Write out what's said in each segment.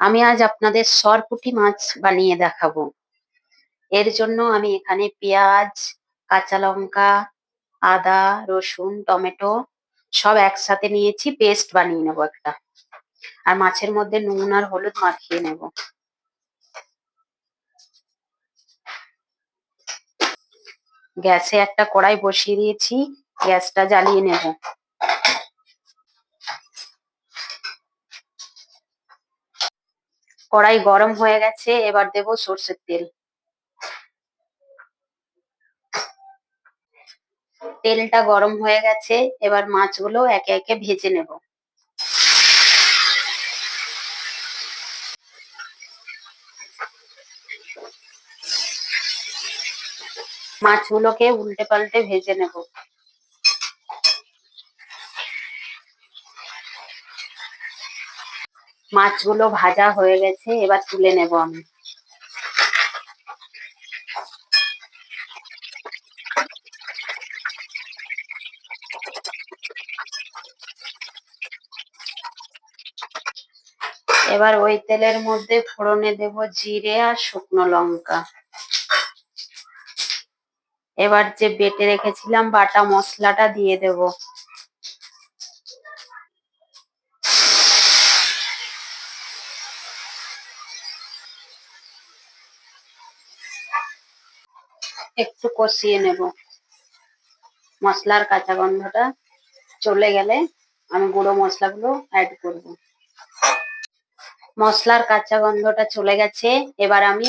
আমি আজ আপনাদের সরপুঁটি মাছ বানিয়ে দেখাবো। এর জন্য আমি এখানে পেঁয়াজ, কাঁচা লঙ্কা, আদা, রসুন, টমেটো সব একসাথে নিয়েছি, পেস্ট বানিয়ে নেব একটা। আর মাছের মধ্যে নুন আর হলুদ মাখিয়ে নেব। গ্যাসে একটা কড়াই বসিয়ে দিয়েছি, গ্যাসটা জ্বালিয়ে নেব। কড়াই গরম হয়ে গেছে, এবার দেব সর্ষের তেল। তেলটা গরম হয়ে গেছে, এবার মাছগুলো একে একে ভেজে নেব। মাছগুলোকে উল্টে পাল্টে ভেজে নেব। মাছগুলো ভাজা হয়ে গেছে, এবার তুলে নেব আমি। এবার ওই তেলের মধ্যে ফোড়নে দেব জিরে আর শুকনো লঙ্কা। এবার যে বেটে রেখেছিলাম বাটা মশলাটা দিয়ে দেব। একটু কষিয়ে নেব। মশলার কাঁচা গন্ধটা চলে গেলে আমি গুঁড়ো মশলাগুলো অ্যাড করব। মশলার কাঁচা গন্ধটা চলে গেছে, এবার আমি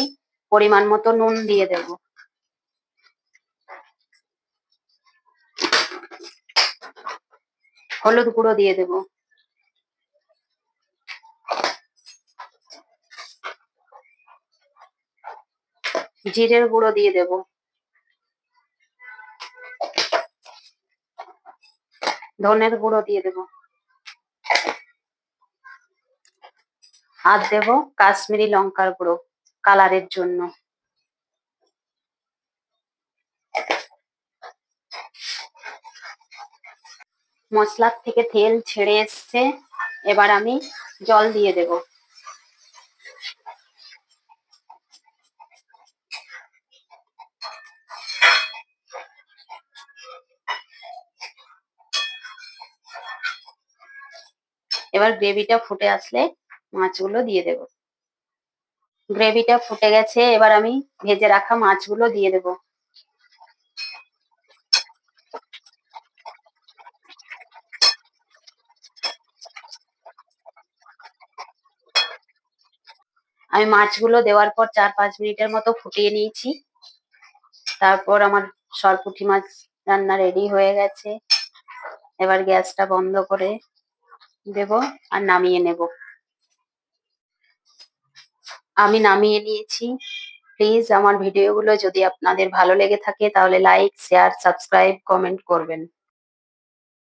পরিমাণ মতো নুন দিয়ে দেব। হলুদ গুঁড়ো দিয়ে দেব। জিরের গুঁড়ো দিয়ে দেব। ধনের গুঁড়ো দিয়ে দেব। আর দেব কাশ্মীরি লঙ্কার গুঁড়ো কালারের জন্য। মশলার থেকে তেল ছেড়ে এসছে, এবার আমি জল দিয়ে দেব। এবার গ্রেভিটা ফুটে আসলে মাছগুলো দিয়ে দেব। গ্রেভিটা ফুটে গেছে, এবার আমি ভেজে রাখা মাছগুলো দিয়ে দেব। আমি মাছগুলো দেওয়ার পর চার পাঁচ মিনিটের মতো ফুটিয়ে নিয়েছি। তারপর আমার সরপুঁটি মাছ রান্না রেডি হয়ে গেছে। এবার গ্যাসটা বন্ধ করে দেব আর নামিয়ে নেব। আমি নামিয়ে নিয়েছি। প্লিজ আমার ভিডিওগুলো যদি আপনাদের ভালো লেগে থাকে তাহলে লাইক শেয়ার সাবস্ক্রাইব কমেন্ট করবেন।